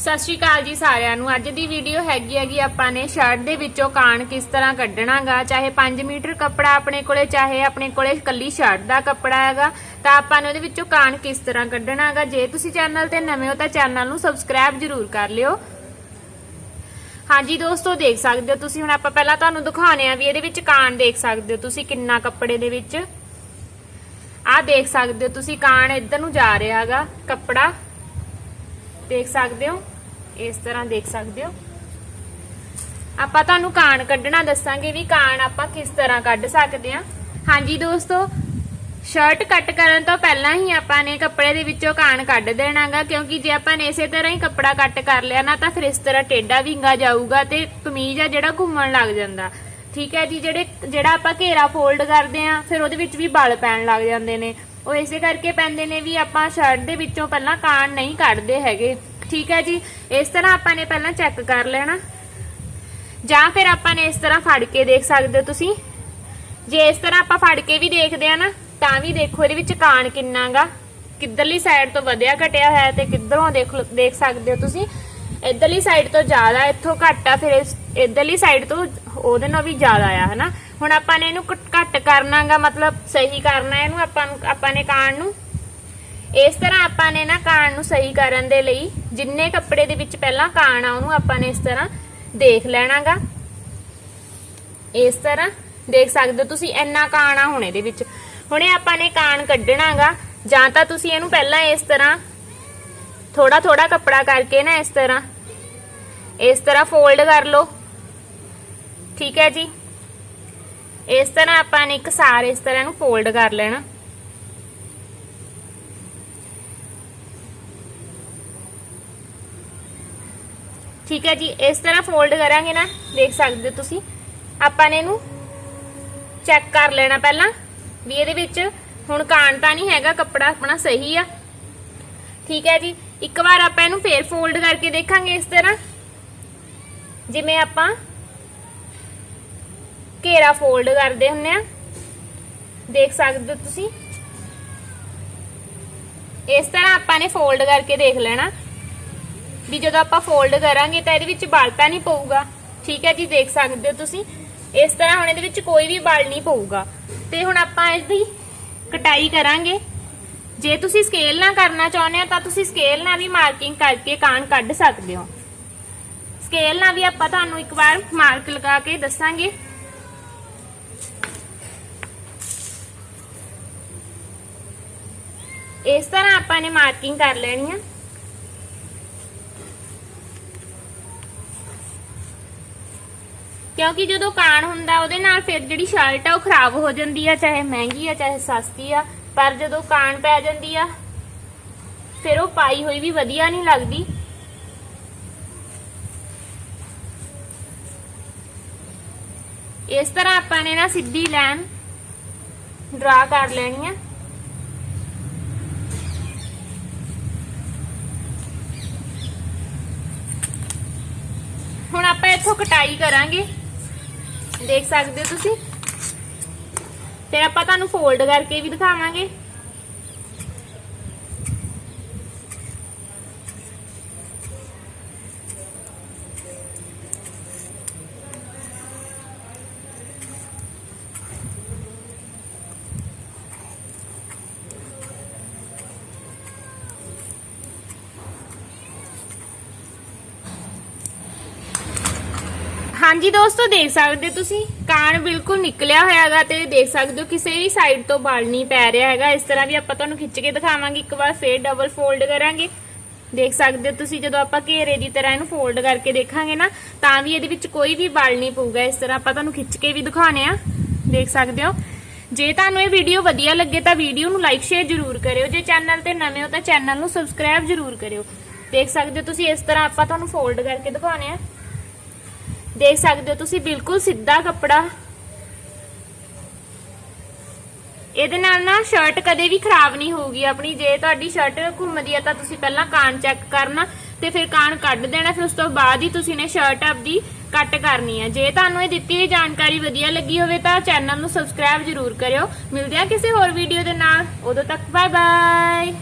ਸਤਿ ਸ਼੍ਰੀ ਅਕਾਲ ਜੀ ਸਾਰਿਆਂ ਨੂੰ। ਅੱਜ ਦੀ ਵੀਡੀਓ ਹੈਗੀ ਹੈਗੀ ਆਪਾਂ ਨੇ ਸ਼ਰਟ ਦੇ ਵਿੱਚੋਂ ਕਾਣ ਕਿਸ ਤਰ੍ਹਾਂ ਕੱਢਣਾਗਾ, ਚਾਹੇ 5 ਮੀਟਰ ਕੱਪੜਾ ਆਪਣੇ ਕੋਲੇ, ਚਾਹੇ ਆਪਣੇ ਕੋਲੇ ਕੱਲੀ ਸ਼ਰਟ ਦਾ ਕੱਪੜਾ ਹੈਗਾ, ਤਾਂ ਆਪਾਂ ਨੇ ਉਹਦੇ ਵਿੱਚੋਂ ਕਾਣ ਕਿਸ ਤਰ੍ਹਾਂ ਕੱਢਣਾਗਾ। ਜੇ ਤੁਸੀਂ ਚੈਨਲ ਤੇ ਨਵੇਂ ਹੋ ਤਾਂ ਚੈਨਲ ਨੂੰ ਸਬਸਕ੍ਰਾਈਬ ਜ਼ਰੂਰ ਕਰ ਲਿਓ। ਹਾਂਜੀ ਦੋਸਤੋ, ਦੇਖ ਸਕਦੇ ਹੋ ਤੁਸੀਂ, ਹੁਣ ਆਪਾਂ ਪਹਿਲਾਂ ਤੁਹਾਨੂੰ ਦਿਖਾਉਣੇ ਆ ਵੀ ਇਹਦੇ ਵਿੱਚ ਕਾਣ ਦੇਖ ਸਕਦੇ ਹੋ ਤੁਸੀਂ ਕਿੰਨਾ ਕੱਪੜੇ ਦੇ ਵਿੱਚ। ਆਹ ਦੇਖ ਸਕਦੇ ਹੋ ਤੁਸੀਂ ਕਾਣ ਇੱਧਰ ਨੂੰ ਜਾ ਰਿਹਾ ਹੈਗਾ ਕੱਪੜਾ। ਦੇਖ ਸਕਦੇ ਹੋ? ਇਸ ਤਰ੍ਹਾਂ ਦੇਖ ਸਕਦੇ ਹੋ? ਆਪਾਂ ਤੁਹਾਨੂੰ ਕਾਣ ਕੱਢਣਾ ਦੱਸਾਂਗੇ ਵੀ ਕਾਣ ਆਪਾਂ ਕਿਸ ਤਰ੍ਹਾਂ ਕੱਢ ਸਕਦੇ ਹਾਂ। ਹਾਂਜੀ ਦੋਸਤੋ ਸ਼ਰਟ ਕੱਟ ਕਰਨ ਤੋਂ ਪਹਿਲਾਂ ਹੀ ਆਪਾਂ ਨੇ ਕੱਪੜੇ ਦੇ ਵਿੱਚੋਂ ਕਾਣ ਕੱਢ ਦੇਣਾਗਾ, ਕਿਉਂਕਿ ਜੇ ਆਪਾਂ ਨੇ ਇਸੇ ਤਰ੍ਹਾਂ ਹੀ ਕੱਪੜਾ ਕੱਟ ਕਰ ਲਿਆ ਨਾ, ਤਾਂ ਫਿਰ ਇਸ ਤਰ੍ਹਾਂ ਟੇਡਾ ਵਿੰਗਾ ਜਾਊਗਾ ਤੇ ਕਮੀਜ਼ ਆ ਜਿਹੜਾ ਘੁੰਮਣ ਲੱਗ ਜਾਂਦਾ। ਠੀਕ ਹੈ ਜੀ, ਜਿਹੜੇ, ਜਿਹੜਾ ਆਪਾਂ ਘੇਰਾ ਫੋਲਡ ਕਰਦੇ ਆ ਫਿਰ ਉਹਦੇ ਵਿੱਚ ਵੀ ਬਲ ਪੈਣ ਲੱਗ ਜਾਂਦੇ ਨੇ। ਉਹ ਇਸੇ ਕਰਕੇ ਪੈਂਦੇ ਨੇ ਵੀ ਆਪਾਂ ਸ਼ਰਟ ਦੇ ਵਿੱਚੋਂ ਪਹਿਲਾਂ ਕਾਣ ਨਹੀਂ ਕੱਢਦੇ ਹੈਗੇ। ਠੀਕ ਹੈ ਜੀ, ਇਸ ਤਰ੍ਹਾਂ ਆਪਾਂ ਨੇ ਪਹਿਲਾਂ ਚੈੱਕ ਕਰ ਲੈਣਾ। ਜਾਂ ਫਿਰ ਆਪਾਂ ਨੇ ਇਸ ਤਰ੍ਹਾਂ ਫੜ ਕੇ ਦੇਖ ਸਕਦੇ ਹੋ ਤੁਸੀਂ। ਜੇ ਇਸ ਤਰ੍ਹਾਂ ਆਪਾਂ ਫੜ ਕੇ ਵੀ ਦੇਖਦੇ ਆ ਨਾ, ਤਾਂ ਵੀ ਦੇਖੋ ਇਹਦੇ ਵਿੱਚ ਕਾਣ ਕਿੰਨਾਗਾ ਕਿੱਧਰਲੀ ਸਾਈਡ ਤੋਂ ਵਧਿਆ ਘਟਿਆ ਹੋਇਆ ਤੇ ਕਿੱਧਰੋਂ ਦੇਖ ਦੇਖ ਸਕਦੇ ਹੋ ਤੁਸੀਂ। ਇਧਰਲੀ ਸਾਈਡ ਤੋਂ ਜ਼ਿਆਦਾ ਇੱਥੋਂ ਘੱਟ ਆ, ਫਿਰ ਇਸ- ਇੱਧਰਲੀ ਸਾਈਡ ਤੋਂ ਉਹਦੇ ਨਾਲ ਵੀ ਜ਼ਿਆਦਾ ਆ, ਹਨਾ। ਹੁਣ ਆਪਾਂ ਨੇ ਇਹਨੂੰ ਘੱਟ- ਘੱਟ ਕਰਨਾਗਾ ਮਤਲਬ ਸਹੀ ਕਰਨਾ ਇਹਨੂੰ ਆਪਾਂ ਆਪਾਂ ਨੇ ਕਾਣ ਨੂੰ। ਇਸ ਤਰ੍ਹਾਂ ਆਪਾਂ ਨੇ ਨਾ ਕਾਣ ਨੂੰ ਸਹੀ ਕਰਨ ਦੇ ਲਈ ਜਿੰਨੇ ਕੱਪੜੇ ਦੇ ਵਿੱਚ ਪਹਿਲਾਂ ਕਾਣ ਆ, ਉਹਨੂੰ ਆਪਾਂ ਨੇ ਇਸ ਤਰ੍ਹਾਂ ਦੇਖ ਲੈਣਾਗਾ। ਇਸ ਤਰ੍ਹਾਂ ਦੇਖ ਸਕਦੇ ਹੋ ਤੁਸੀਂ, ਇੰਨਾ ਕਾਣ ਆ ਹੁਣ ਇਹਦੇ ਵਿੱਚ। ਹੁਣੇ ਆਪਾਂ ਨੇ ਕਾਣ ਕੱਢਣਾਗਾ, ਜਾਂ ਤਾਂ ਤੁਸੀਂ ਇਹਨੂੰ ਪਹਿਲਾਂ ਇਸ ਤਰ੍ਹਾਂ ਥੋੜਾ ਥੋੜਾ ਕੱਪੜਾ ਕਰਕੇ ਨਾ ਇਸ ਤਰ੍ਹਾਂ ਇਸ ਤਰ੍ਹਾਂ ਫੋਲਡ ਕਰ ਲਓ। ਠੀਕ ਹੈ ਜੀ? ਇਸ ਤਰ੍ਹਾਂ ਆਪਾਂ ਨੇ ਇੱਕ ਸਾਰ ਇਸ ਤਰ੍ਹਾਂ ਨੂੰ ਫੋਲਡ ਕਰ ਲੈਣਾ। ਠੀਕ ਹੈ ਜੀ, ਇਸ ਤਰ੍ਹਾਂ ਫੋਲਡ ਕਰਾਂਗੇ ਨਾ, ਦੇਖ ਸਕਦੇ ਹੋ ਤੁਸੀਂ। ਆਪਾਂ ਨੇ ਇਹਨੂੰ ਚੈੱਕ ਕਰ ਲੈਣਾ ਪਹਿਲਾਂ, ਵੀ ਇਹਦੇ ਵਿੱਚ ਹੁਣ ਕਾਣ ਤਾਂ ਨਹੀਂ ਹੈਗਾ, ਕੱਪੜਾ ਆਪਣਾ ਸਹੀ ਆ। ਠੀਕ ਹੈ ਜੀ, ਇੱਕ ਵਾਰ ਆਪਾਂ ਇਹਨੂੰ ਫੇਰ ਫੋਲਡ ਕਰਕੇ ਦੇਖਾਂਗੇ ਇਸ ਤਰ੍ਹਾਂ। ਜਿਵੇਂ ਆਪਾਂ ਘੇਰਾ ਫੋਲਡ ਕਰਦੇ ਹੁੰਨੇ ਆ। ਦੇਖ ਸਕਦੇ ਹੋ ਤੁਸੀਂ। ਇਸ ਤਰ੍ਹਾਂ ਆਪਾਂ ਨੇ ਫੋਲਡ ਕਰਕੇ ਦੇਖ ਲੈਣਾ। ਵੀ ਜਦੋਂ ਆਪਾਂ ਫੋਲਡ ਕਰਾਂਗੇ ਤਾਂ ਇਹਦੇ ਵਿੱਚ ਬਲ ਨਹੀਂ ਪਊਗਾ। ਠੀਕ ਹੈ ਜੀ, ਦੇਖ ਸਕਦੇ ਹੋ ਤੁਸੀਂ। ਇਸ ਤਰ੍ਹਾਂ ਹੁਣ ਇਹਦੇ ਵਿੱਚ ਕੋਈ ਵੀ ਬਲ ਨਹੀਂ ਪਊਗਾ। ਤੇ ਹੁਣ ਆਪਾਂ ਇਹਦੀ ਕਟਾਈ ਕਰਾਂਗੇ। ਜੇ ਤੁਸੀਂ ਸਕੇਲ ਨਾਲ ਕਰਨਾ ਚਾਹੁੰਦੇ ਹੋ, ਤਾਂ ਤੁਸੀਂ ਸਕੇਲ ਨਾਲ ਵੀ ਮਾਰਕਿੰਗ ਕਰਕੇ ਕਾਣ ਕੱਢ ਸਕਦੇ ਹੋ। ਸਕੇਲ ਨਾਲ ਵੀ ਆਪਾਂ ਤੁਹਾਨੂੰ ਇੱਕ ਵਾਰ ਮਾਰਕ ਲਗਾ ਕੇ ਦੱਸਾਂਗੇ। ਇਸ ਤਰ੍ਹਾਂ ਆਪਾਂ ਨੇ ਮਾਰਕਿੰਗ ਕਰ ਲੈਣੀ ਆ। ਕਿਉਂਕਿ ਜਦੋਂ ਕਾਣ ਹੁੰਦਾ, ਉਹਦੇ ਨਾਲ ਫਿਰ ਜਿਹੜੀ ਸ਼ਰਟ ਆ, ਉਹ ਖਰਾਬ ਹੋ ਜਾਂਦੀ ਆ, ਚਾਹੇ ਮਹਿੰਗੀ ਆ, ਚਾਹੇ ਸਸਤੀ ਆ। ਪਰ ਜਦੋਂ ਕਾਣ ਪੈ ਜਾਂਦੀ ਆ, ਫਿਰ ਉਹ ਪਾਈ ਹੋਈ ਵੀ ਵਧੀਆ ਨਹੀਂ ਲੱਗਦੀ। ਇਸ ਤਰ੍ਹਾਂ ਆਪਾਂ ਨੇ ਨਾ ਸਿੱਧੀ ਲਾਈਨ ਡਰਾ ਕਰ ਲੈਣੀ ਆ। ਹੁਣ ਆਪਾਂ ਇੱਥੋਂ ਕਟਾਈ ਕਰਾਂਗੇ। ਦੇਖ ਸਕਦੇ ਹੋ ਤੁਸੀਂ। ਫਿਰ ਆਪਾਂ ਤੁਹਾਨੂੰ ਫੋਲਡ ਕਰਕੇ ਵੀ ਦਿਖਾਵਾਂਗੇ। ਹਾਂਜੀ ਦੋਸਤੋ, ਦੇਖ ਸਕਦੇ ਹੋ ਤੁਸੀਂ। ਕਾਣ ਬਿਲਕੁਲ ਨਿਕਲਿਆ ਹੋਇਆ ਤੇ ਦੇਖ ਸਕਦੇ ਹੋ ਕਿਸੇ ਵੀ ਸਾਈਡ ਤੋਂ ਬਲ ਨਹੀਂ ਪੈ ਰਿਹਾ ਹੈਗਾ। ਇਸ ਤਰ੍ਹਾਂ ਵੀ ਆਪਾਂ ਤੁਹਾਨੂੰ ਖਿੱਚ ਕੇ ਦਿਖਾਵਾਂਗੇ, ਇੱਕ ਵਾਰ ਫੇਰ ਡਬਲ ਫੋਲਡ ਕਰਾਂਗੇ। ਦੇਖ ਸਕਦੇ ਹੋ ਤੁਸੀਂ, ਜਦੋਂ ਆਪਾਂ ਘੇਰੇ ਦੀ ਤਰ੍ਹਾਂ ਇਹਨੂੰ ਫੋਲਡ ਕਰਕੇ ਦੇਖਾਂਗੇ ਨਾ, ਤਾਂ ਵੀ ਇਹਦੇ ਵਿੱਚ ਕੋਈ ਵੀ ਬਲ ਨਹੀਂ ਪਊਗਾ। ਇਸ ਤਰ੍ਹਾਂ ਆਪਾਂ ਤੁਹਾਨੂੰ ਖਿੱਚ ਕੇ ਵੀ ਦਿਖਾਉਣੇ ਆ। ਦੇਖ ਸਕਦੇ ਹੋ। ਜੇ ਤੁਹਾਨੂੰ ਇਹ ਵੀਡੀਓ ਵਧੀਆ ਲੱਗੇ ਤਾਂ ਵੀਡੀਓ ਨੂੰ ਲਾਈਕ ਸ਼ੇਅਰ ਜ਼ਰੂਰ ਕਰਿਓ। ਜੇ ਚੈਨਲ ਤੇ ਨਵੇਂ ਹੋ ਤਾਂ ਚੈਨਲ ਨੂੰ ਸਬਸਕ੍ਰਾਈਬ ਜ਼ਰੂਰ ਕਰਿਓ। ਦੇਖ ਸਕਦੇ ਹੋ ਤੁਸੀਂ, ਇਸ ਤਰ੍ਹਾਂ ਆਪਾਂ ਤੁਹਾਨੂੰ ਫੋਲਡ ਕਰਕੇ ਦਿਖਾਉਣੇ ਆ। ਦੇਖ ਸਕਦੇ ਹੋ ਤੁਸੀਂ ਬਿਲਕੁਲ ਸਿੱਧਾ ਕੱਪੜਾ। ਇਹਦੇ ਨਾਲ ਨਾ ਸ਼ਰਟ ਕਦੇ ਵੀ ਖਰਾਬ ਨਹੀਂ ਹੋਊਗੀ। ਆਪਣੀ ਜੇ ਤੁਹਾਡੀ ਸ਼ਰਟ ਘੁੰਮਦੀ ਆ ਤਾਂ ਤੁਸੀਂ ਪਹਿਲਾਂ ਕਾਨ ਚੈੱਕ ਕਰਨਾ ਤੇ ਫਿਰ ਕਾਨ ਕੱਢ ਦੇਣਾ। ਫਿਰ ਉਸ ਤੋਂ ਬਾਅਦ ਹੀ ਤੁਸੀਂ ਨੇ ਸ਼ਰਟ ਆਪਦੀ ਕੱਟ ਕਰਨੀ ਹੈ ਜੇ ਤੁਹਾਨੂੰ ਇਹ ਦਿੱਤੀ ਹੋਈ ਜਾਣਕਾਰੀ ਵਧੀਆ ਲੱਗੀ ਹੋਵੇ ਤਾਂ ਚੈਨਲ ਨੂੰ ਸਬਸਕ੍ਰਾਈਬ ਜ਼ਰੂਰ ਕਰਿਓ। ਮਿਲਦੇ ਆ ਕਿਸੇ ਹੋਰ ਵੀਡੀਓ ਦੇ ਨਾਲ। ਉਦੋਂ ਤੱਕ ਬਾਏ ਬਾਏ